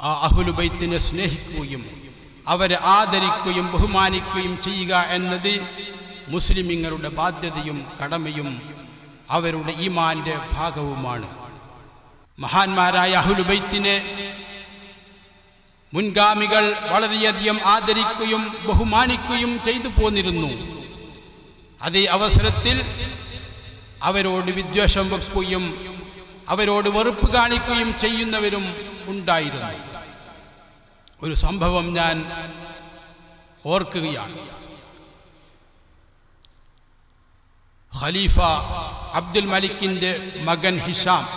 ആ അഹുലുബൈത്തിനെ സ്നേഹിക്കുകയും അവരെ ആദരിക്കുകയും ബഹുമാനിക്കുകയും ചെയ്യുക എന്നത് മുസ്ലിമിങ്ങളുടെ ബാധ്യതയും കടമയും അവരുടെ ഈമാന്റെ ഭാഗവുമാണ്. മഹാന്മാരായ അഹുലുബൈത്തിനെ മുൻഗാമികൾ വളരെയധികം ആദരിക്കുകയും ബഹുമാനിക്കുകയും ചെയ്തു പോന്നിരുന്നു. അതേ അവസരത്തിൽ അവരോട് വിദ്വേഷം വെക്കുകയും അവരോട് വെറുപ്പ് കാണിക്കുകയും ചെയ്യുന്നവരും ഉണ്ടായിരുന്നു. ഒരു സംഭവം ഞാൻ ഓർക്കുകയാണ്. ഖലീഫ അബ്ദുൽ മലിക്കിന്റെ മകൻ ഹിഷാം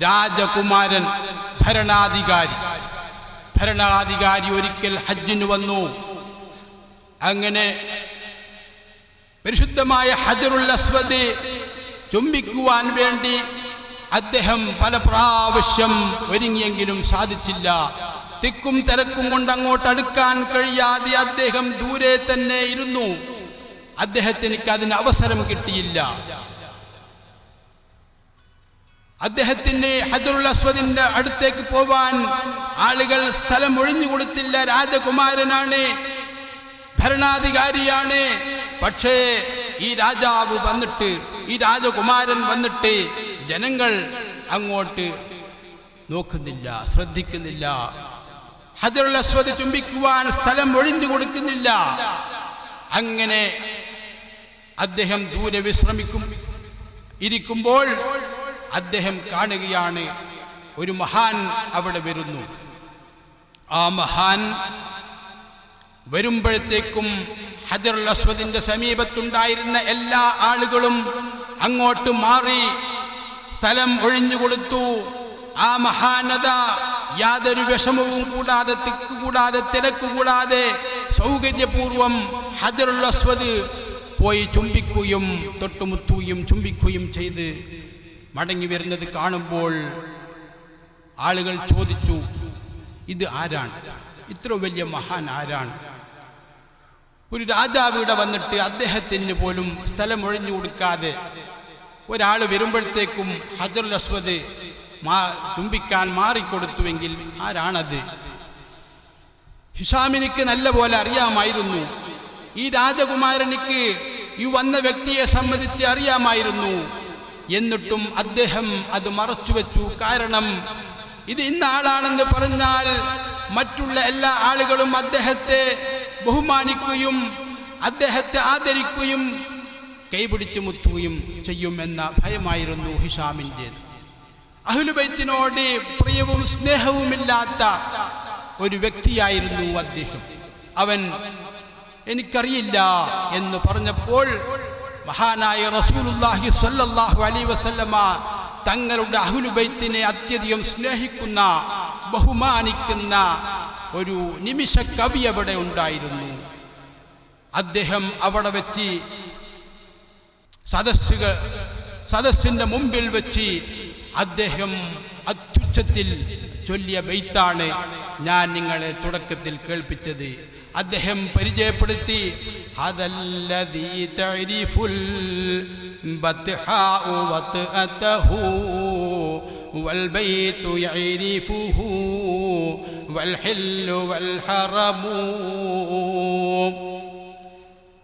രാജകുമാരൻ ഭരണാധികാരി. ഭരണാധികാരി ഒരിക്കൽ ഹജ്ജിന് വന്നു. അങ്ങനെ പരിശുദ്ധമായ ഹജറുൽ അസ്വദ് ചുംബിക്കുവാൻ വേണ്ടി അദ്ദേഹം പല പ്രാവശ്യം ഒരുങ്ങിയെങ്കിലും സാധിച്ചില്ല. തിക്കും തിരക്കും കൊണ്ട് അങ്ങോട്ട് അടുക്കാൻ കഴിയാതെ അദ്ദേഹം ദൂരെ തന്നെ ഇരുന്നു. അദ്ദേഹത്തിന് അതിന് അവസരം കിട്ടിയില്ല. അദ്ദേഹത്തിന്റെ ഹജറുൽ അസ്വദിന്റെ അടുത്തേക്ക് പോവാൻ ആളുകൾ സ്ഥലം ഒഴിഞ്ഞു കൊടുത്തില്ല. രാജകുമാരനാണ് ഭരണാധികാരിയാണ്. പക്ഷേ ഈ രാജാവ് വന്നിട്ട് ഈ രാജകുമാരൻ വന്നിട്ട് ജനങ്ങൾ അങ്ങോട്ട് നോക്കുന്നില്ല ശ്രദ്ധിക്കുന്നില്ല. ഹജറുള്ള അസ്വദ് ചുംബിക്കുവാൻ സ്ഥലം ഒഴിഞ്ഞു കൊടുക്കുന്നില്ല. അങ്ങനെ അദ്ദേഹം ദൂരെ വിശ്രമിക്കും. ഇരിക്കുമ്പോൾ അദ്ദേഹം കാണുകയാണ് ഒരു മഹാൻ അവിടെ വരുന്നു. ആ മഹാൻ വരുമ്പോഴത്തേക്കും ഹജറുൽ അസ്വദിന്റെ സമീപത്തുണ്ടായിരുന്ന എല്ലാ ആളുകളും അങ്ങോട്ട് മാറി സ്ഥലം ഒഴിഞ്ഞു കൊടുത്തു. ആ മഹാനത യാതൊരു വിഷമവും കൂടാതെ തിക്ക് കൂടാതെ തിരക്ക് കൂടാതെ സൗകര്യപൂർവം ഹജറുൽ അസ്വദ് പോയി ചുംബിക്കുകയും തൊട്ടുമുത്തുകയും ചുംബിക്കുകയും ചെയ്ത് മടങ്ങി വരുന്നത് കാണുമ്പോൾ ആളുകൾ ചോദിച്ചു ഇത് ആരാണ്? ഇത്ര വലിയ മഹാൻ ആരാണ്? ഒരു രാജാവ് ഇവിടെ വന്നിട്ട് അദ്ദേഹത്തിന് പോലും സ്ഥലം ഒഴിഞ്ഞു കൊടുക്കാതെ ഒരാൾ വരുമ്പോഴത്തേക്കും ഹജറുൽ അസ്വദ് മാ ചുംബിക്കാൻ മാറിക്കൊടുത്തുവെങ്കിൽ ആരാണത്? ഹിഷാമിനിക്ക് നല്ല പോലെ അറിയാമായിരുന്നു. ഈ രാജകുമാരനിക്ക് ഈ വന്ന വ്യക്തിയെ സംബന്ധിച്ച് അറിയാമായിരുന്നു. എന്നിട്ടും അദ്ദേഹം അത് മറച്ചു വെച്ചു. കാരണം ഇത് ഇന്ന ആളാണെന്ന് പറഞ്ഞാൽ മറ്റുള്ള എല്ലാ ആളുകളും അദ്ദേഹത്തെ ബഹുമാനിക്കുകയും അദ്ദേഹത്തെ ആദരിക്കുകയും കൈപിടിച്ചു മുത്തുകയും ചെയ്യുമെന്ന ഭയമായിരുന്നു ഹിഷാമിന്റേത്. അഹുലുബൈത്തിനോട് പ്രിയവും സ്നേഹവുമില്ലാത്ത ഒരു വ്യക്തിയായിരുന്നു അദ്ദേഹം. അവൻ എനിക്കറിയില്ല എന്ന് പറഞ്ഞപ്പോൾ മഹാനായ റസൂലുല്ലാഹി സ്വല്ലല്ലാഹു അലൈ വസല്ലമ തങ്ങളുടെ അഹുലുബൈത്തിനെ അത്യധികം സ്നേഹിക്കുന്ന ബഹുമാനിക്കുന്ന ഒരു നിമിഷ കവി അവിടെ ഉണ്ടായിരുന്നു. അദ്ദേഹം അവിടെ വെച്ച് സദസ്സുകൾ സദസ്സിന്റെ മുമ്പിൽ വെച്ച് അദ്ദേഹം അത്യുച്ചത്തിൽ ചൊല്ലിയ ബെയ്ത്താണ് ഞാൻ നിങ്ങളെ തുടക്കത്തിൽ കേൾപ്പിച്ചത്. അദ്ദേഹം പരിചയപ്പെടുത്തി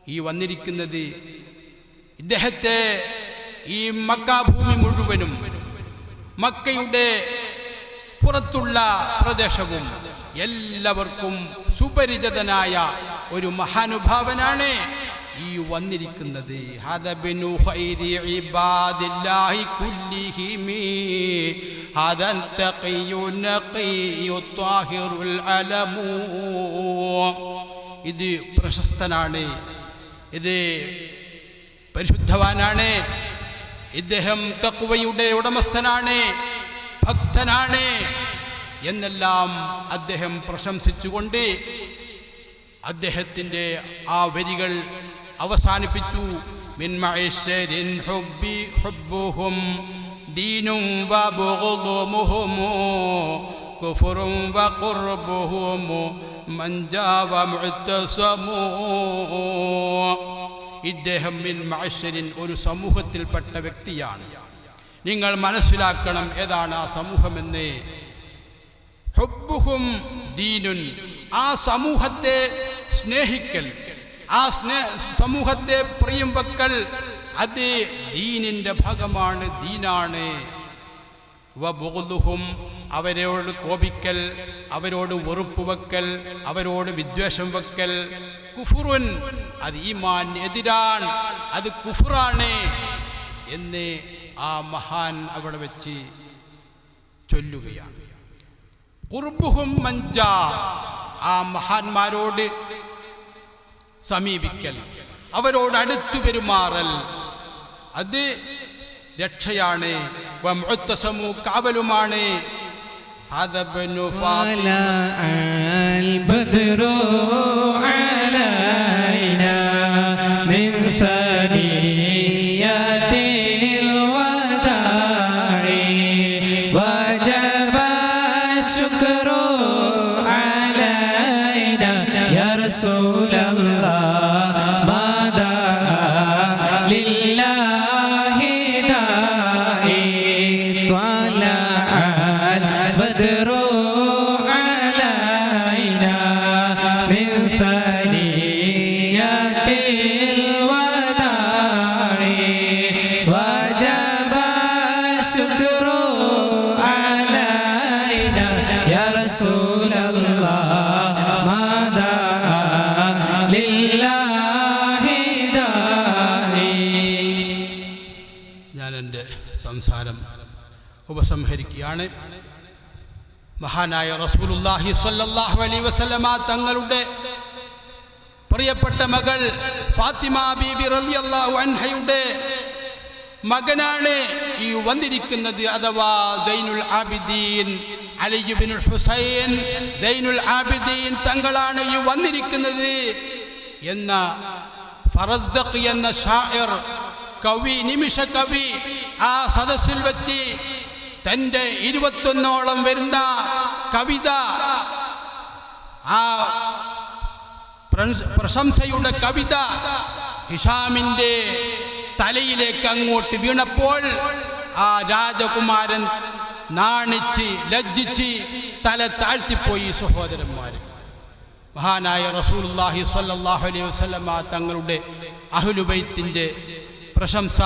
ഈ വന്നിരിക്കുന്നത് ഇദ്ദേഹത്തെ ഈ മക്കാഭൂമി മുഴുവനും മക്കയുടെ പുറത്തുള്ള പ്രദേശവും എല്ലാവർക്കും സുപരിചിതനായ ഒരു മഹാനുഭാവനാണ് ഈ വന്നിരിക്കുന്നത്. ഇത് പ്രശസ്തനാണ്. ഇത് പരിശുദ്ധവാനാണ്. ഇദ്ദേഹം തക്കുവയുടെ ഉടമസ്ഥനാണ് ഭക്തനാണ് എന്നെല്ലാം അദ്ദേഹം പ്രശംസിച്ചുകൊണ്ട് അദ്ദേഹത്തിന്റെ ആ വരികൾ അവസാനിപ്പിച്ചു. മിൻ ഇദ്ദേഹം മിൻ മഅശ്ശരിൻ ഒരു സമൂഹത്തിൽപ്പെട്ട വ്യക്തിയാണ്. നിങ്ങൾ മനസ്സിലാക്കണം ഏതാണ് ആ സമൂഹമെന്ന്. ഹുബുഹും ദീനുൻ. ആ സമൂഹത്തെ സ്നേഹിക്കൽ. ആ സ്നേഹ സമൂഹത്തെ പ്രിയം വെക്കൽ. അത് ദീനിന്റെ ഭാഗമാണ് ദീനാണ്. വബുഹും അവരോട് കോപിക്കൽ അവരോട് വെറുപ്പ് വെക്കൽ അവരോട് വിദ്വേഷം വെക്കൽ. കുഫുറുൻ. അത് ഈമാൻ എതിരാണ്. അത് കുഫുറാണ് എന്ന് ആ മഹാൻ അവിടെ വെച്ച് ചൊല്ലുകയാണ്. കുർബുഹും മഞ്ച. ആ മഹാന്മാരോട് സമീപിക്കൽ. അവരോട് അടുത്തു പെരുമാറൽ. അത് രക്ഷയാണ്. കാവലുമാണ്. ഹദബനു ഫാല അൽ ബദറോ. ഞാനെന്റെ സംസാരം ഉപസംഹരിക്കുകയാണ്. മഹാനായ റസൂലുല്ലാഹി സ്വല്ലല്ലാഹു അലൈഹി വസല്ലമ തങ്ങളുടെ പ്രിയപ്പെട്ട മകൾ ഫാത്തിമ ബീബി റളിയല്ലാഹു അൻഹയുടെ മകനാണ് ഈ വന്നിരിക്കുന്നത് അഥവാ ജൈനുൽ ആബിദീൻ അലിജുബിനുൽ ഹുസൈൻ. ജൈനുൽ ആബിദീൻ തങ്ങളാണ് ഈ വന്നിരിക്കുന്നത് എന്ന ഫറസ്ദഖ് എന്ന ഷായർ കവി നിമിഷ കവി ആ സദസ്സിൽ വെച്ച് തന്റെ ഇരുപത്തൊന്നോളം വരുന്ന കവിത ആ പ്രശംസ- പ്രശംസയുടെ കവിത ഹിഷാമിന്റെ തലയിലേക്ക് അങ്ങോട്ട് വീണപ്പോൾ ആ രാജകുമാരൻ നാണിച്ച് ലജ്ജിച്ച് തല താഴ്ത്തിപ്പോയി സഹോദരന്മാർ മഹാനായ റസൂലുള്ളാഹി സല്ലാഹു അലൈഹി വസല്ലമ തങ്ങളുടെ അഹുലുബൈത്തിന്റെ പ്രശംസ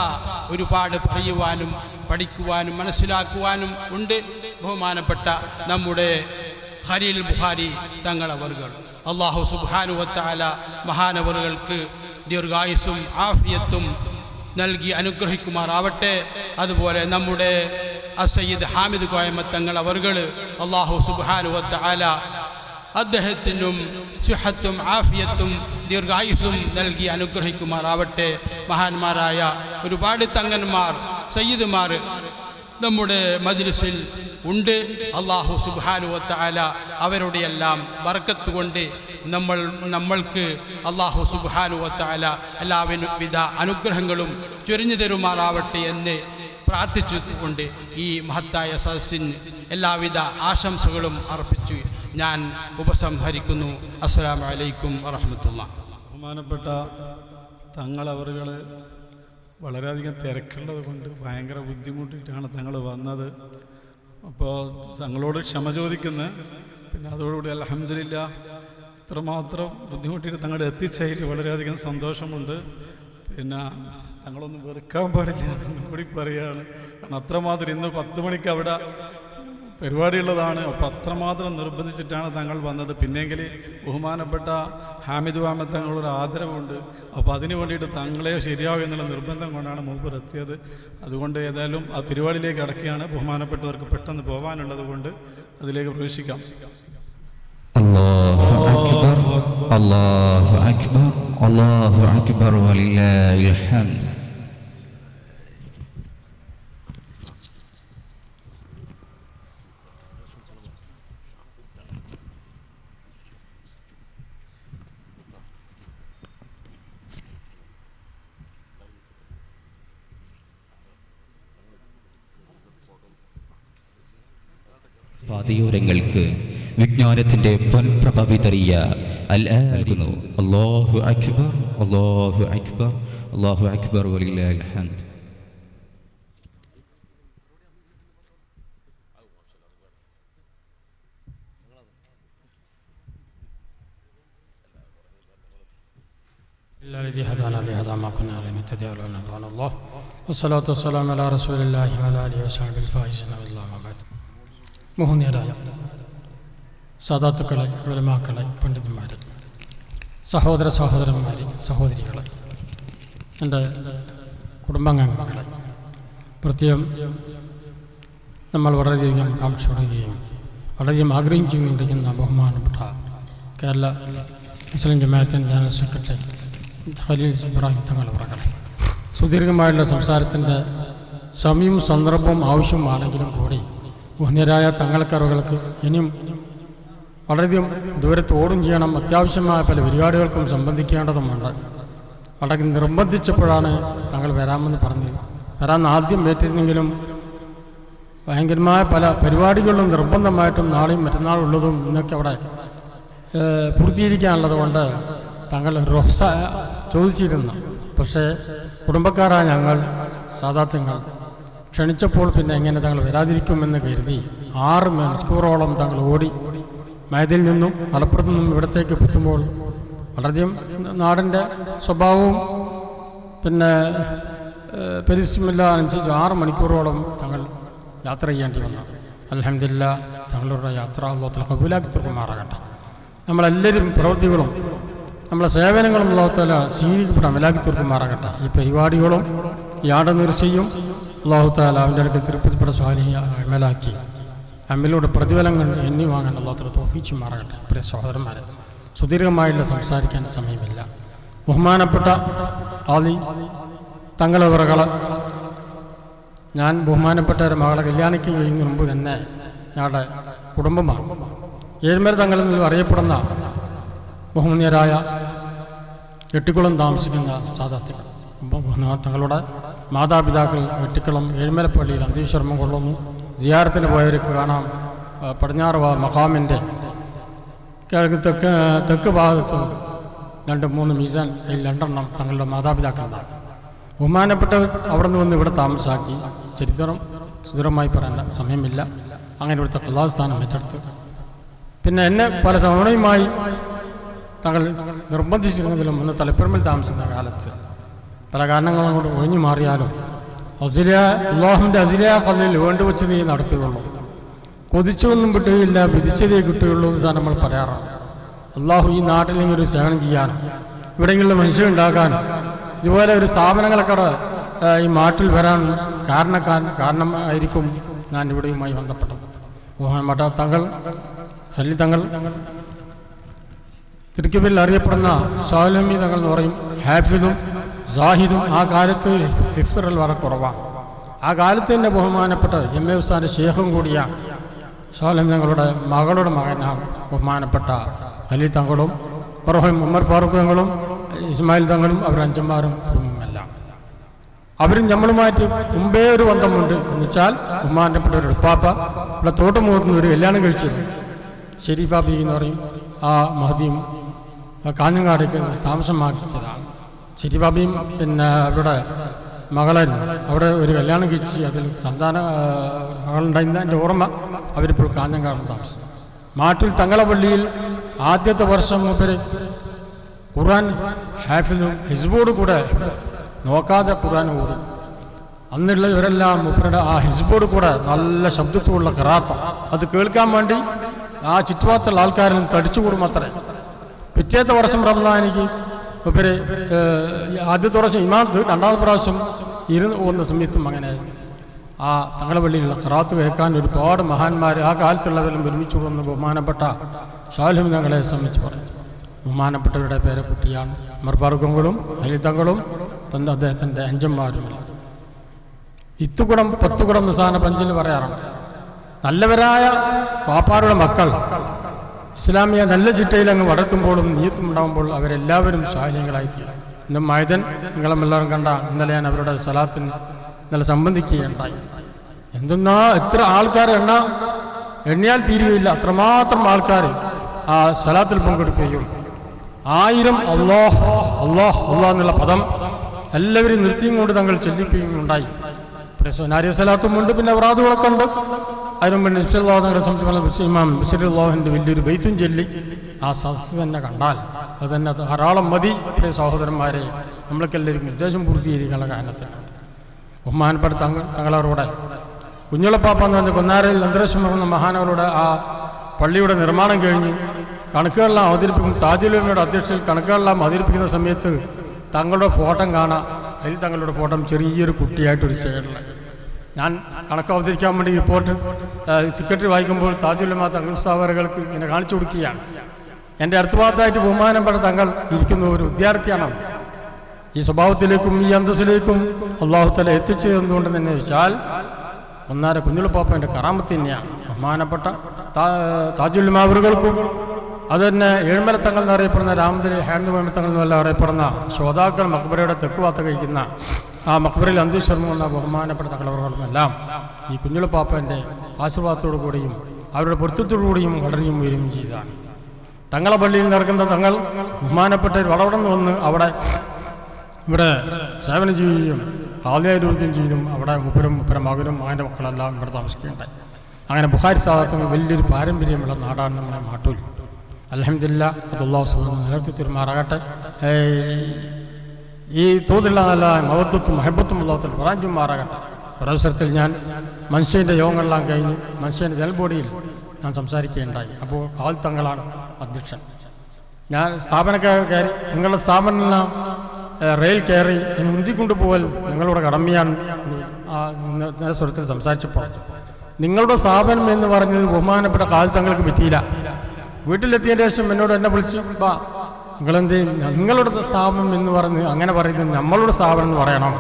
ഒരുപാട് പറയുവാനും പഠിക്കുവാനും മനസ്സിലാക്കുവാനും ഉണ്ട്. ബഹുമാനപ്പെട്ട നമ്മുടെ ഖലീൽ ബുഹാരി തങ്ങളവറുകൾ. അള്ളാഹു സുബാനുവത്താല മഹാനവറുകൾക്ക് ദീർഘായുസും ആഫിയത്തും നൽകി അനുഗ്രഹിക്കുമാറാവട്ടെ. അതുപോലെ നമ്മുടെ അസയ്യിദ് ഹാമിദ് കോയമ്മത്തങ്ങൾ അവർകൾ അള്ളാഹു സുബ്ഹാനുവത്താല അദ്ദേഹത്തിനും സുഹത്തും ആഫിയത്തും ദീർഘായുസും നൽകി അനുഗ്രഹിക്കുമാറാവട്ടെ. മഹാന്മാരായ ഒരുപാട് തങ്ങന്മാർ സയ്യിദുമാർ നമ്മുടെ മജ്ലിസിൽ ഉണ്ട്. അള്ളാഹു സുബാനുവത്താല അവരുടെയെല്ലാം ബർക്കത്ത് കൊണ്ട് നമ്മൾ നമ്മൾക്ക് അള്ളാഹു സുബാനുവത്താല എല്ലാവിധ അനുഗ്രഹങ്ങളും ചൊരിഞ്ഞു തരുമാറാവട്ടെ എന്ന് പ്രാർത്ഥിച്ചുകൊണ്ട് ഈ മഹത്തായ സദസ്സിന് എല്ലാവിധ ആശംസകളും അർപ്പിച്ചു ഞാൻ ഉപസംഹരിക്കുന്നു. അസ്സാം വലൈക്കും വറഹമത്തുള്ള ബഹുമാനപ്പെട്ട തങ്ങളവറുകൾ വളരെയധികം തിരക്കുള്ളത് കൊണ്ട് ഭയങ്കര ബുദ്ധിമുട്ടിയിട്ടാണ് തങ്ങൾ വന്നത്. അപ്പോൾ തങ്ങളോട് ക്ഷമ ചോദിക്കുന്നു. പിന്നെ അതോടുകൂടി അലഹമില്ല ഇത്രമാത്രം ബുദ്ധിമുട്ടിയിട്ട് തങ്ങളുടെ എത്തിച്ചതിൽ വളരെയധികം സന്തോഷമുണ്ട്. പിന്നെ തങ്ങളൊന്നും വെറുക്കാൻ പാടില്ല എന്നും കൂടി പറയുകയാണ് കാരണം അത്രമാത്രം ഇന്ന് പത്ത് മണിക്ക് അവിടെ പരിപാടിയുള്ളതാണ്. അപ്പോൾ അത്രമാത്രം നിർബന്ധിച്ചിട്ടാണ് തങ്ങൾ വന്നത്. പിന്നെങ്കിൽ ബഹുമാനപ്പെട്ട ഹാമിദ് വാമത് തങ്ങളൊരു ആദരവുണ്ട്. അപ്പോൾ അതിനു വേണ്ടിയിട്ട് തങ്ങളെ ശരിയാവും എന്നുള്ള നിർബന്ധം കൊണ്ടാണ് മൂപ്പർ എത്തിയത്. അതുകൊണ്ട് ഏതായാലും ആ പരിപാടിയിലേക്ക് അടക്കുകയാണ്. ബഹുമാനപ്പെട്ടവർക്ക് പെട്ടെന്ന് പോകാനുള്ളത് കൊണ്ട് അതിലേക്ക് പ്രവേശിക്കാം. അള്ളാഹു അക്ബർ. അള്ളാഹു അക്ബർ. വലിയ പാതയോരങ്ങൾക്ക് വിജ്ഞാനത്തിൻ്റെ പൊൻപ്രഭ വിതറിയ അൽ നൽകുന്നു അള്ളാഹു അക്ബർ അള്ളാഹു അക്ബർ അള്ളാഹു അക്ബർ വലില്ലാഹ് إلا الذي هدانا لهذا ما كنا لنهتدي لولا هدانا الله والصلاة والسلام على رسول الله وعلى آله وصحبه الفائزين والله ما بعد ബഹുനീയരായ സാധാത്തുക്കളെ വിലമാക്കളെ പണ്ഡിതന്മാരെ സഹോദര സഹോദരന്മാരെ സഹോദരികളെ എന്റെ കുടുംബാംഗങ്ങളെ പ്രത്യേകം നമ്മൾ വളരെയധികം കാക്ഷിക്കുകയും വളരെയധികം ആഗ്രഹിച്ചുകൊണ്ടിരിക്കുന്ന ബഹുമാനപ്പെട്ട കേരള മുസ്ലിം ജമാഅത്തിന്റെ ജനറൽ സെക്രട്ടറി ഖലീൽ ഇബ്രാഹിം തങ്ങൾ പറകളെ സുദീർഘമായുള്ള സംസാരത്തിന്റെ സമയവും സന്ദർഭവും ആവശ്യമാണെങ്കിലും കൂടി ബഹുനിയരായ തങ്ങൾക്കറുകൾക്ക് ഇനിയും വളരെയധികം ദൂരത്ത് ഓടും ചെയ്യണം. അത്യാവശ്യമായ പല പരിപാടികൾക്കും സംബന്ധിക്കേണ്ടതുമുണ്ട്. വളരെ നിർബന്ധിച്ചപ്പോഴാണ് തങ്ങൾ വരാമെന്ന് പറഞ്ഞത്. വരാമെന്ന് ആദ്യം ഏറ്റിരുന്നെങ്കിലും ഭയങ്കരമായ പല പരിപാടികളിലും നിർബന്ധമായിട്ടും നാളെയും മറ്റന്നാളും ഉള്ളതും ഇന്നൊക്കെ അവിടെ പൂർത്തീകരിക്കാനുള്ളത് കൊണ്ട് തങ്ങൾ റൊഹ്സ ചോദിച്ചിരുന്നു. പക്ഷേ കുടുംബക്കാരായ ഞങ്ങൾ സാധാത്യങ്ങൾ ക്ഷണിച്ചപ്പോൾ പിന്നെ എങ്ങനെ തങ്ങൾ വരാതിരിക്കുമെന്ന് കരുതി ആറ് മണിക്കൂറോളം തങ്ങൾ ഓടി മയതിൽ നിന്നും മലപ്പുറത്തു നിന്നും ഇവിടത്തേക്ക് എത്തുമ്പോൾ വളരെയധികം നാടിന്റെ സ്വഭാവവും പിന്നെ പരിശ്രമില്ല അനുസരിച്ച് ആറ് മണിക്കൂറോളം തങ്ങൾ യാത്ര ചെയ്യേണ്ടി വന്നു. അലഹമില്ല തങ്ങളുടെ യാത്ര അള്ളാഹത്തിൽ കബൂലാക്കി തീർക്കുമാറാകട്ടെ. നമ്മളെല്ലാവരും പ്രവൃത്തികളും നമ്മളെ സേവനങ്ങളും അള്ളാഹുത്തല സ്വീകരിക്കപ്പെടാൻ വിലാക്കി തീർക്കുമാറാകട്ടെ. ഈ പരിപാടികളും ഈ ആടനീർച്ചയും അള്ളാഹുത്താല അവന്റെ അടുക്കൽ തിരുപ്പതിപ്പെട്ട സ്വാധീന അമലാക്കി. അമ്മിലൂടെ പ്രതിഫലങ്ങൾ എണ്ണി വാങ്ങാൻ അള്ളാഹുത്തല തോഫിച്ചു മാറട്ടെ പ്രിയ സഹോദരന്മാരെ സുദീർഘമായിട്ടുള്ള സംസാരിക്കാൻ സമയമില്ല. ബഹുമാനപ്പെട്ട ആലി തങ്ങളവറുകൾ ഞാൻ ബഹുമാനപ്പെട്ട ഒരു മകളെ കല്യാണിക്ക് കഴിഞ്ഞ മുമ്പ് തന്നെ ഞങ്ങളുടെ കുടുംബമാണ്. ഏഴ്മര തങ്ങളിൽ നിന്ന് അറിയപ്പെടുന്ന ബഹുമാന്യരായ എട്ടിക്കുളം താമസിക്കുന്ന സാധാർത്ഥ്യങ്ങൾ തങ്ങളുടെ മാതാപിതാക്കൾ വെട്ടിക്കുളം എഴുമലപ്പള്ളിയിൽ അന്തിവിശ്രമം കൊള്ളുന്നു. സിയാറത്തിന് പോയവർക്ക് കാണാം. പടിഞ്ഞാറ് ഭാഗം മഖാമിന്റെ കിഴക്ക് തെക്ക് തെക്ക് ഭാഗത്ത് രണ്ട് മൂന്ന് മീസാൻ അതിൽ രണ്ടെണ്ണം തങ്ങളുടെ മാതാപിതാക്കളുണ്ടാകും ബഹുമാനപ്പെട്ടവർ അവിടെ നിന്ന് വന്ന് ഇവിടെ താമസാക്കി. ചരിത്രം സുദൃഢമായി പറയാൻ സമയമില്ല. അങ്ങനെ ഇവിടുത്തെ കലാസ്ഥാനം ഏറ്റെടുത്ത്. പിന്നെ എന്നെ പല തവണയുമായി തങ്ങൾ നിർബന്ധിച്ചിരുന്നെങ്കിലും ഒന്ന് തലപ്പുറമിൽ താമസിക്കുന്ന കാലത്ത് പല കാരണങ്ങളും കൊണ്ട് ഒഴിഞ്ഞു മാറിയാലും അസിലിയ അള്ളാഹുവിന്റെ അസിലിയ കല്ലിൽ വേണ്ട വെച്ച് നീ നടക്കുകയുള്ളൂ. കൊതിച്ചൊന്നും കിട്ടുകയില്ല വിധിച്ചതേ കിട്ടുകയുള്ളൂ എന്ന് നമ്മൾ പറയാറാണ്. അള്ളാഹു ഈ നാട്ടിൽ ഒരു സേവനം ചെയ്യാനും ഇവിടെയുള്ള മനുഷ്യരുണ്ടാക്കാനും ഇതുപോലെ ഒരു സ്ഥാപനങ്ങളൊക്കെ ഈ നാട്ടിൽ വരാൻ കാരണക്കാരൻ കാരണമായിരിക്കും ഞാൻ ഇവിടെയുമായി ബന്ധപ്പെട്ടത്. ബഹുമാനപ്പെട്ട തങ്ങൾ സല്ലി തങ്ങൾ തിരുക്കബിൽ അറിയപ്പെടുന്ന സാലമി തങ്ങൾ എന്ന് പറയും ഹാഫിദും സാഹിദും ആ കാലത്ത് ഹിഫ്സറൽ വളരെ കുറവാണ് ആ കാലത്ത് തന്നെ ബഹുമാനപ്പെട്ട എം എ ഉസ്താന്റെ ശേഖം കൂടിയ സോലം തങ്ങളുടെ മകളുടെ മകനാണ് ബഹുമാനപ്പെട്ട അലി തങ്ങളും പറഹം ഉമ്മർ ഫാറൂഖ് തങ്ങളും ഇസ്മായിൽ തങ്ങളും അവർ അഞ്ചന്മാരും കുടുംബമെല്ലാം അവരും നമ്മളുമായിട്ട് മുമ്പേ ഒരു ബന്ധമുണ്ട്. എന്ന് വെച്ചാൽ ബഹുമാനപ്പെട്ട ഒരു ഉപ്പാപ്പ ഇവിടെ തോട്ടുമുഖത്തുനിന്ന് ഒരു കല്യാണം കഴിച്ചിരുന്നു ഷെരീഫ ബീവി എന്ന് പറയും. ആ മഹദിയും കാഞ്ഞങ്ങാടേക്ക് താമസം താമസമാക്കിയതാണ് ഷെരീഫാബിയും പിന്നെ ഇവിടെ മകളായിരുന്നു അവിടെ ഒരു കല്യാണം കഴിച്ച് അതിൽ സന്താന മകളുണ്ടായിരുന്നതിന്റെ ഓർമ്മ അവരിപ്പോൾ കാഞ്ഞങ്ങാട് താമസം മാട്ടിൽ തങ്ങളപ്പള്ളിയിൽ ആദ്യത്തെ വർഷം മുതൽ ഖുർആൻ ഹാഫിലും ഹിസ്ബോട് കൂടെ നോക്കാതെ ഖുർആൻ ഓടും അന്നുള്ള ഇവരെല്ലാം മൂപ്പരുടെ ആ ഹിസ്ബോട് കൂടെ നല്ല ശബ്ദത്തുള്ള കറാത്ത അത് കേൾക്കാൻ വേണ്ടി ആ ചുറ്റുപാടുള്ള ആൾക്കാരിൽ തടിച്ചുകൂടും അത്രേ. പിറ്റേത്തെ വർഷം റമദാനിക്ക് ഈ ആദ്യത്തെ പ്രാവശ്യം ഇമാമത്ത് രണ്ടാമത്തെ പ്രാവശ്യം ഇരുന്ന് പോകുന്ന സമയത്തും അങ്ങനെ ആ തങ്ങളപള്ളിയിലുള്ള കറാത്ത് കേൾക്കാൻ ഒരുപാട് മഹാന്മാർ ആ കാലത്തുള്ളവരും ഒരുമിച്ച് കൂടുന്ന ബഹുമാനപ്പെട്ട ഷാലുഹം തങ്ങളെ സംബന്ധിച്ച് പറയും ബഹുമാനപ്പെട്ടവരുടെ പേരെ കുട്ടിയാണ്. മർഫാറുക്കങ്ങളും ഹരിതങ്ങളും തന്റെ അദ്ദേഹത്തിന്റെ അഞ്ചന്മാരും ഇത്തുകുടം പത്തുകുടം നിസാന പഞ്ചിൽ പറയാറുണ്ട്. നല്ലവരായ പാപ്പാരുടെ മക്കൾ ഇസ്ലാമിയ നല്ല ചിട്ടയിൽ അങ്ങ് വളർത്തുമ്പോഴും നീയത്തും ഉണ്ടാകുമ്പോൾ അവരെല്ലാവരും ശാലികളായി തീരും ഇന്ന് മൈതൻ നിങ്ങളെല്ലാവരും കണ്ട ഇന്നലെ ഞാൻ അവരുടെ സ്ഥലത്തിന് ഇന്നലെ സംബന്ധിക്കുകയുണ്ടായി. എന്തെന്നാ എത്ര ആൾക്കാർ എണ്ണ? എണ്ണിയാൽ തീരുകയില്ല. അത്രമാത്രം ആൾക്കാർ ആ സ്ഥലത്തിൽ പങ്കെടുക്കുകയും ആയിരം അള്ളാഹ് അള്ളാഹ് അള്ളാഹ് എന്നുള്ള പദം എല്ലാവരും നിർത്തിയും കൊണ്ട് തങ്ങൾ ചെല്ലിക്കുകയും ഉണ്ടായി. പിന്നെ സോനാരി സ്ഥലത്തും ഉണ്ട് പിന്നെ വ്രാതുകളൊക്കെ ഉണ്ട്. അതിനും പിന്നെ നിശ്ചലാഹുങ്ങളുടെ സംബന്ധിച്ച് ഇമാം വലിയൊരു ബൈത്തും ചൊല്ലി. ആ സദസ് തന്നെ കണ്ടാൽ അത് തന്നെ ധാരാളം മതി. പ്രിയ സഹോദരന്മാരെ നമ്മൾക്കെല്ലാവർക്കും ഉദ്ദേശം പൂർത്തീകരിക്കാനുള്ള കാരണത്തിന് ബഹുമാനപ്പെട്ട തങ്ങൾ തങ്ങളവരുടെ കുഞ്ഞുളപ്പാപ്പ എന്ന് പറഞ്ഞ കൊന്നാരയിൽ എന്ന മഹാനവരുടെ ആ പള്ളിയുടെ നിർമ്മാണം കഴിഞ്ഞ് കണക്കുകളെല്ലാം അവതരിപ്പിക്കും. താജുലമയുടെ അധ്യക്ഷയിൽ കണക്കുകളെല്ലാം അവതരിപ്പിക്കുന്ന സമയത്ത് തങ്ങളുടെ ഫോട്ടോ കാണാം. അതിൽ തങ്ങളുടെ ഫോട്ടോ ചെറിയൊരു കുട്ടിയായിട്ടൊരു സൈഡിൽ ഞാൻ കണക്ക് അവതരിക്കാൻ വേണ്ടി റിപ്പോർട്ട് സെക്രട്ടറി വായിക്കുമ്പോൾ താജുലമ തങ്ങൾ സ്ഥാപകർക്ക് ഇങ്ങനെ കാണിച്ചു കൊടുക്കുകയാണ്. എന്റെ അടുത്തഭാഗത്തായിട്ട് ബഹുമാനപ്പെട്ട തങ്ങൾ ഇരിക്കുന്ന ഒരു വിദ്യാർത്ഥിയാണ്. ഈ സ്വഭാവത്തിലേക്കും ഈ അന്തസ്സിലേക്കും അള്ളാഹുത്തല എത്തിച്ചു എന്തുകൊണ്ട് തന്നെ വെച്ചാൽ ഒന്നാര കുഞ്ഞുളപ്പാപ്പന്റെ കറാമത്ത് തന്നെയാണ്. ബഹുമാനപ്പെട്ട താജുൽമാവറുകൾക്കും അത് തന്നെ ഏഴ്മലത്തങ്ങൾ എന്നറിയപ്പെടുന്ന രാമതിരി ഹാൻഡ് തങ്ങൾ എന്നെല്ലാം അറിയപ്പെടുന്ന ശ്രോതാക്കൾ മക്ബരയുടെ തെക്ക് ഭാഗത്ത് കഴിക്കുന്ന ആ മക്ബറിൽ അന്ത്യശർമ്മ ബഹുമാനപ്പെട്ട തകളവറുകളുമെല്ലാം ഈ കുഞ്ഞുളപ്പാപ്പന്റെ ആശീർവാദത്തോടു കൂടിയും അവരുടെ പൊരുത്തത്തോടുകൂടിയും വളരുകയും ഉയരുകയും ചെയ്തതാണ്. തങ്ങളെ പള്ളിയിൽ നടക്കുന്ന തങ്ങൾ ബഹുമാനപ്പെട്ട വളവടം വന്ന് അവിടെ ഇവിടെ സേവനം ചെയ്യുകയും കാവ്യാരോഗ്യം ചെയ്തും അവിടെ മുപ്പരും മുപ്പര മകനും അവന്റെ മക്കളെല്ലാം ഇവിടെ താമസിക്കുന്നുണ്ട് അങ്ങനെ ബുഹാരി സാധാരണ വലിയൊരു പാരമ്പര്യമുള്ള നാടാണ് നമ്മുടെ മാട്ടൂൽ. അലഹമില്ല അതുള്ള സുഖം നിലനിർത്തി തീരുമാറാകട്ടെ. ഈ തോതിലുള്ള നല്ല മഹത്വത്തും മഹബത്തും ഉള്ളവത്തിൽ പ്രാഞ്ചും മാറാകട്ടെ ഒരവസരത്തിൽ ഞാൻ മനുഷ്യന്റെ യോഗങ്ങളെല്ലാം കഴിഞ്ഞ് മനുഷ്യന്റെ ജൽബോഡിയിൽ ഞാൻ സംസാരിക്കുകയുണ്ടായി. അപ്പോൾ കാൽ തങ്ങളാണ് അധ്യക്ഷൻ. ഞാൻ സ്ഥാപനക്കാർ കയറി നിങ്ങളുടെ സ്ഥാപനമെല്ലാം റെയിൽ കയറി എന്നെ ഉന്തിക്കൊണ്ടു പോകൽ നിങ്ങളുടെ കടമയാണ് സ്വരത്തിൽ സംസാരിച്ചപ്പോൾ നിങ്ങളുടെ സ്ഥാപനം എന്ന് പറഞ്ഞത് ബഹുമാനപ്പെട്ട കാൽ തങ്ങൾക്ക് പറ്റിയില്ല. വീട്ടിലെത്തിയതിന് ശേഷം എന്നോട് എന്നെ വിളിച്ച് നിങ്ങളെന്ത് നിങ്ങളുടെ സ്ഥാപനം എന്ന് പറഞ്ഞ് അങ്ങനെ പറയുന്നത് നമ്മളുടെ സ്ഥാപനം എന്ന് പറയണം.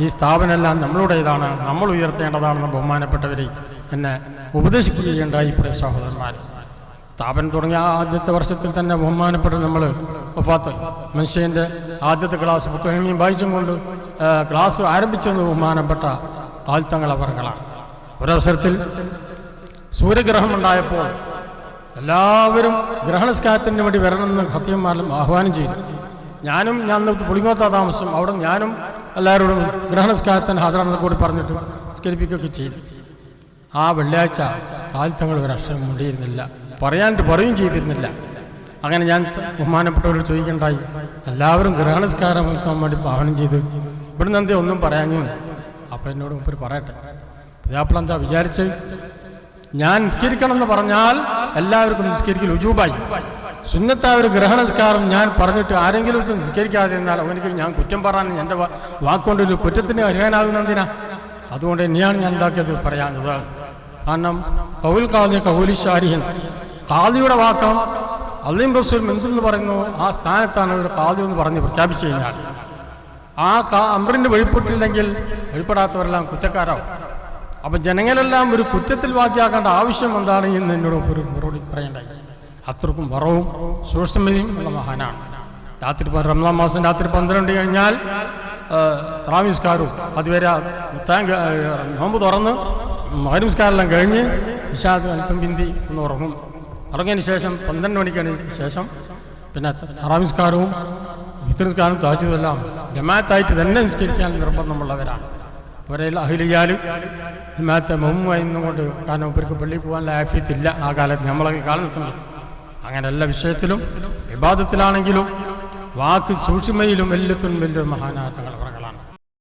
ഈ സ്ഥാപനമെല്ലാം നമ്മളുടേതാണ്. നമ്മൾ ഉയർത്തേണ്ടതാണെന്ന് ബഹുമാനപ്പെട്ടവരെ എന്നെ ഉപദേശിക്കുകയുണ്ടായി പ്രിയ സഹോദരന്മാർ സ്ഥാപനം തുടങ്ങിയ ആദ്യത്തെ വർഷത്തിൽ തന്നെ ബഹുമാനപ്പെട്ട നമ്മൾ ഒഫാത്ത് മനുഷ്യന്റെ ആദ്യത്തെ ക്ലാസ് പുത്തകമയും വായിച്ചും കൊണ്ട് ക്ലാസ് ആരംഭിച്ചെന്ന് ബഹുമാനപ്പെട്ട കാൽത്തങ്ങൾ അവർകളാണ്. ഒരവസരത്തിൽ സൂര്യഗ്രഹണം ഉണ്ടായപ്പോൾ എല്ലാവരും ഗ്രഹണസ്കാരത്തിന് വേണ്ടി വരണമെന്ന് ഹത്യന്മാരും ആഹ്വാനം ചെയ്തു. ഞാനും ഞാൻ പുളിങ്ങോത്ത താമസം. അവിടെ ഞാനും എല്ലാവരോടും ഗ്രഹണസ്കാരത്തിന് ഹാജരാണെന്ന് കൂടി പറഞ്ഞിട്ട് സ്കരിപ്പിക്കുകയൊക്കെ ചെയ്തു. ആ വെള്ളിയാഴ്ച കാൽത്തങ്ങൾ ഒരു അക്ഷരം മുണ്ടിയിരുന്നില്ല. പറയാനിട്ട് പറയുകയും ചെയ്തിരുന്നില്ല. അങ്ങനെ ഞാൻ ബഹുമാനപ്പെട്ടവരോട് ചോദിക്കണ്ടായി. എല്ലാവരും ഗ്രഹണസ്കാരം എത്താൻ വേണ്ടി പാഹനം ചെയ്ത് ഇവിടുന്ന് എന്തേ ഒന്നും പറയാഞ്ഞു അപ്പം എന്നോട് മുമ്പ് പറയട്ടെ. പുതിയാപ്പിളെന്താ വിചാരിച്ച്? ഞാൻ നിസ്കരിക്കണം എന്ന് പറഞ്ഞാൽ എല്ലാവർക്കും നിസ്കരിക്കൽ ഉജൂബായി. സുന്നത്തായ ഒരു ഗ്രഹണസ്കാരം ഞാൻ പറഞ്ഞിട്ട് ആരെങ്കിലും ഒരു നിസ്കരിക്കാതെ എന്നാൽ അവനിക്ക് ഞാൻ കുറ്റം പറയാൻ എന്റെ വാക്കുകൊണ്ട് ഒരു കുറ്റത്തിന് അർഹനാകുന്നതിനാ അതുകൊണ്ട് തന്നെയാണ് ഞാൻ എന്താക്കിയത് പറയാനുള്ളത്. കാരണം കൗൽ കാതി കൗലി ഷാരിഹൻ കാതിയുടെ വാക്കം അള്ളീം റസൂൽ എന്തെന്ന് പറയുന്നു ആ സ്ഥാനത്താണ് ഒരു കാതി എന്ന് പറഞ്ഞ് പ്രഖ്യാപിച്ചു കഴിഞ്ഞാൽ. ആ കാ അമ്രിന്റെ വെളിപ്പെട്ടില്ലെങ്കിൽ വെളിപ്പെടാത്തവരെല്ലാം കുറ്റക്കാരാവും. അപ്പം ജനങ്ങളെല്ലാം ഒരു കുറ്റത്തിൽ വാക്കിയാക്കേണ്ട ആവശ്യം എന്താണ് എന്ന് എന്നോട് ഒരു മറുപടി പറയണ്ടായി. അത്രക്കും വറവും സൂക്ഷ്മതയും ഉള്ള മഹാനാണ്. രാത്രി റംസാൻ മാസം രാത്രി പന്ത്രണ്ട് കഴിഞ്ഞാൽ ത്രാവിസ്കാരവും അതുവരെ താങ്ക് നോമ്പ് തുറന്ന് മകരംസ്കാരെല്ലാം കഴിഞ്ഞ് ഇഷാദ് അല്പം പിന്തി ഒന്ന് ഉറങ്ങും. ഉറങ്ങിയതിന് ശേഷം പന്ത്രണ്ട് മണിക്കാണ് ശേഷം പിന്നെ തറാവിസ്കാരവും വിത്തനസ്കാരവും താഴ്ചതെല്ലാം ജമാഅത്തായിട്ട് തന്നെ നിസ്കരിക്കാൻ നിർബന്ധമുള്ളവരാണ്. പുരയിൽ അഹിലിയാലും ജമാഅത്തെ എന്നുകൊണ്ട് കാരണം ഇവർക്ക് പള്ളിയിൽ പോകാനുള്ള ആഫിയത്തില്ല ആ കാലത്ത് നമ്മളൊക്കെ കാലം സമയത്ത്. അങ്ങനെ എല്ലാ വിഷയത്തിലും വിവാദത്തിലാണെങ്കിലും വാക്ക് സൂക്ഷ്മയിലും എല്ലാത്തിനും വലിയൊരു മഹാനായ തങ്ങൾ